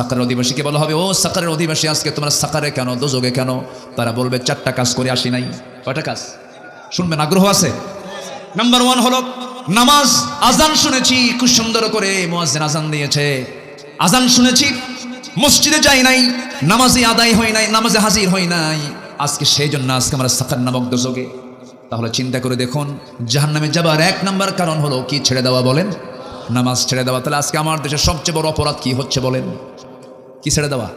সাকারের অধিবাসীকে বলা হবে, ও সাকারের অধিবাসী, আজকে তোমরা সাকারে কেন, দোজগে কেন? তারা বলবে, চারটা কাজ করে আসি নাই। কয়টা কাজ? শুনবেন, আগ্রহ আছে? নাম্বার ওয়ান হলো, নামাজ আজান শুনেছি, খুব সুন্দর করে মুয়াজ্জিন আজান দিয়েছে। আজান শুনেছি, মসজিদে যাই নাই, নামাজে আদায় হয় নাই, নামাজে হাজির হয় নাই। আজকে সেই জন্য আজকে আমরা সাকার নামক দোজগে। তাহলে চিন্তা করে দেখুন, জাহান্নামে যাবার এক নাম্বার কারণ হলো, কি ছেড়ে দেওয়া বলেন? নামাজ ছেড়ে দেওয়া, তাহলে আজকে আমার দেশের সবচেয়ে বড় অপরাধ কি হচ্ছে বলেন? কি ছেড়ে দেওয়া?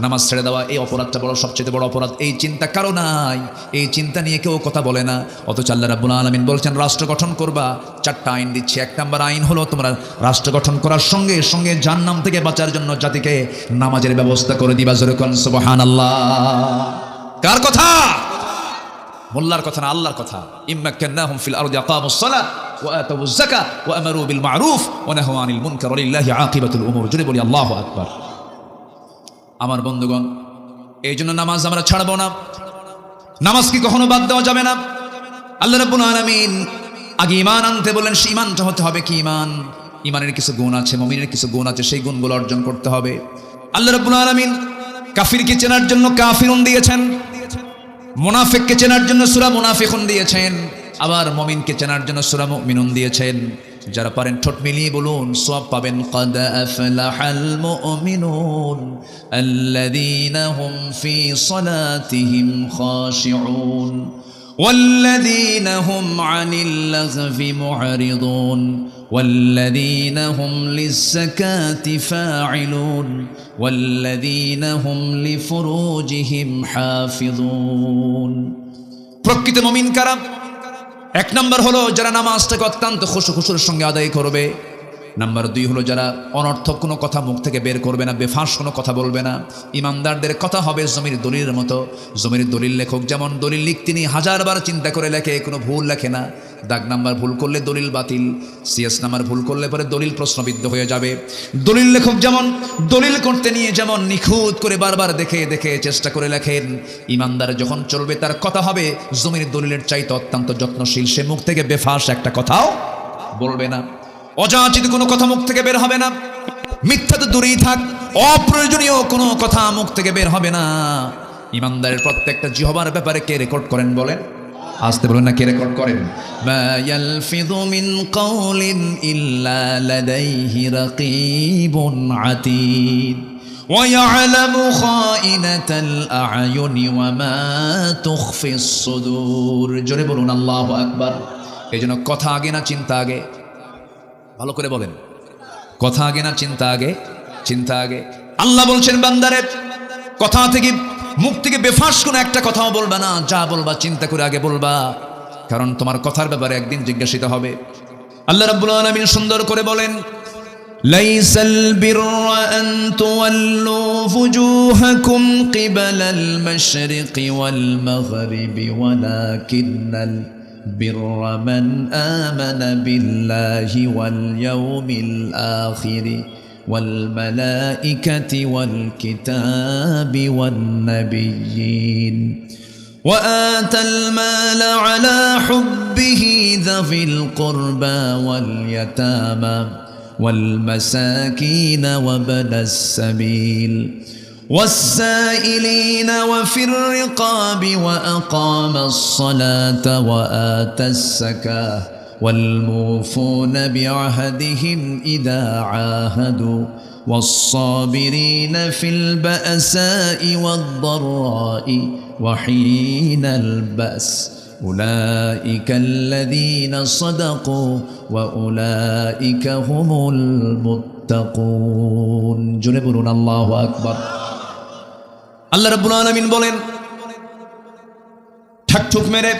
নামাজ ছেড়ে দেওয়া। এই অপরাধটা বড়, সবচেয়ে বড় অপরাধ। এই চিন্তা কারও নাই। এই চিন্তা নিয়ে কেউ কথা বলে না। অথচ আল্লাহ রাব্বুল আলামিন বলছেন, রাষ্ট্র গঠন করবা। চারটা আইন দিচ্ছে। এক নাম্বার আইন হলো, তোমরা রাষ্ট্র গঠন করার সঙ্গে সঙ্গে জাহান্নাম থেকে বাঁচার জন্য জাতিকে নামাজের ব্যবস্থা করে দিবা। যেরকম সুবহানাল্লাহ। কার কথা? মোল্লার কথা না, আল্লাহর কথা। ইম্মাক্কান্নাহুম ফিল আরদি আকামুস সালাহ ওয়া আতাউজ যাকাত ওয়া আমারু বিল মা'রুফ ওয়া নাহাউ আনিল মুনকার লিল্লাহি আকিবাতুল উমুর। বলি, আল্লাহু আকবার। আমার বন্ধুগণ, এই জন্য নামাজ আমরা ছাড়বো না। নামাজ কি কখনো বাদ দেওয়া যাবে না? আল্লাহ রাব্বুল আলামিন আগে ইমান আনতে বললেন সেই ঈমানটা হতে হবে কি ইমান ইমানের কিছু গুণ আছে, মমিনের কিছু গুণ আছে, সেই গুণগুলো অর্জন করতে হবে। আল্লাহ রাব্বুল আলামিন কাফিরকে চেনার জন্য কাফিরুন দিয়েছেন, মুনাফিককে চেনার জন্য সুরা মুনাফিকুন দিয়েছেন, আবার মমিনকে চেনার জন্য সুরা মুমিনুন দিয়েছেন। যারা পারেন ঠোঁট মিলিয়ে বলুন সব পাবেন قد أفلح المؤمنون الذين هم في صلاتهم خاشعون والذين هم عن اللغو معرضون والذين هم للزكاة فاعلون والذين هم لفروجهم حافظون প্রকৃত মমিন কারা এক নম্বর হলো যারা নামাজটাকে অত্যন্ত খুশু খুশুর সঙ্গে আদায় করবে। নাম্বার দুই হলো যারা অনর্থক কোনো কথা মুখ থেকে বের করবে না, বেফাঁস কোনো কথা বলবে না। ইমানদারদের কথা হবে জমির দলিলের মতো। জমির দলিল লেখক যেমন দলিল লিখ, তিনি হাজারবার চিন্তা করে লেখে, কোনো ভুল লেখে না। দাগ নাম্বার ভুল করলে দলিল বাতিল সিএস নাম্বার ভুল করলে পরে দলিল প্রশ্নবিদ্ধ হয়ে যাবে। দলিল লেখক যেমন, দলিল করতে নিয়ে যেমন নিখুঁত করে বারবার দেখে দেখে চেষ্টা করে লেখেন, ইমানদার যখন চলবে তার কথা হবে, জমির দলিলের চাইতে অত্যন্ত যত্নশীল, সে মুখ থেকে বেফাস একটা কথাও বলবে না। অযাচিত কোনো কথা মুখ থেকে বের হবে না। মিথ্যা তো দূরেই থাক, অপ্রয়োজনীয় কোনো কথা মুখ থেকে বের হবে না। ইমানদারের প্রত্যেকটা জিহবার ব্যাপারে কে রেকর্ড করেন বলেন? আসতে বলুন না কে রেকর্ড করেন মা ইয়ালফিযু মিন কাওলিন ইল্লা লাদাইহি রাকীবুন আতীদ ويعلم خائنة الأعين وما تخفي الصدور জোরে বলুন আল্লাহু আকবার এই জন্য কথা আগে না চিন্তা আগে ভালো করে বলেন কথা আগে না চিন্তা আগে চিন্তা আগে আল্লাহ বলছেন বান্দারে কথা থেকে মুখ থেকে বেফাস কোনো একটা কথাও বলবা না যা বলবা চিন্তা করে আগে বলবা কারণ তোমার কথার ব্যাপারে একদিন জিজ্ঞাসিত হবে আল্লাহ রাব্বুল আলামিন সুন্দর করে বলেন ليس البر أن تولوا وجوهكم قبل المشرق والمغرب ولكن البر من آمن بالله واليوم الآخر والملائكة والكتاب والنبيين. وآتى المال على حبه ذوي القربى واليتامى والمساكين وبن السبيل. والسائلين وفي الرقاب وأقام الصلاة وآتى الزكاة. والموفون بعهدهم إذا عاهدوا والصابرين في البأساء والضراء وحين البأس أولئك الذين صدقوا وأولئك هم المتقون جنبون الله أكبر আল্লাহ রাব্বুল আলামিন বলেন ঠাকঠুক মেরে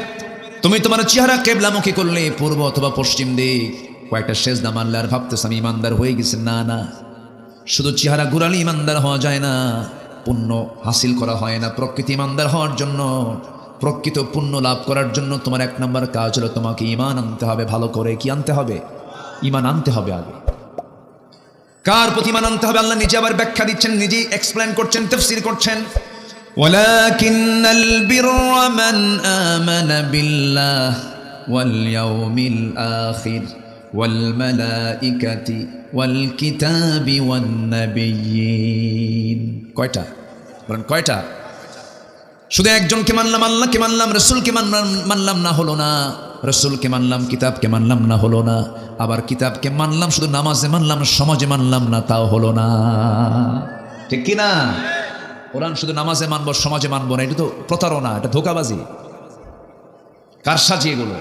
তুমি তোমার চেহারা কেবলামুখী করলে পূর্ব অথবা পশ্চিম দিক। কয়েকটা শেষ দাম আল্লাহ ভাবতেছ আমি ইমানদার হয়ে গেছি। না না। শুধু চেহারা ঘুরালে ইমানদার হওয়া যায় না। পুণ্য হাসিল করা হয় না। প্রকৃতি ইমানদার হওয়ার জন্য, প্রকৃত পুণ্য লাভ করার জন্য তোমার এক নম্বর কাজ হলো তোমাকে ইমান আনতে হবে, ভালো করে কি আনতে হবে? ইমান আনতে হবে আগে। কার প্রতি ইমান আনতে হবে? আল্লাহ নিজে আবার ব্যাখ্যা দিচ্ছেন, নিজেই এক্সপ্লেন করছেন তফসির করছেন। ولكن البر من آمن بالله واليوم الآخر والملائكة والكتاب والنبيين কয়টা বলেন কয়টা শুধু একজনকে মানলাম আল্লাহকে মানলাম রসুলকে মানলাম মানলাম না হলো না রসুলকে মানলাম কিতাবকে মানলাম না হলো না আবার কিতাবকে মানলাম শুধু নামাজে মানলাম সমাজে মানলাম না তাও হলো না ঠিক কি না কোরআন শুধু নামাজে মানবো, সমাজে মানবো না, এটা তো প্রতারণা, এটা ধোকাবাজি। কার সাজিয়ে এগুলো।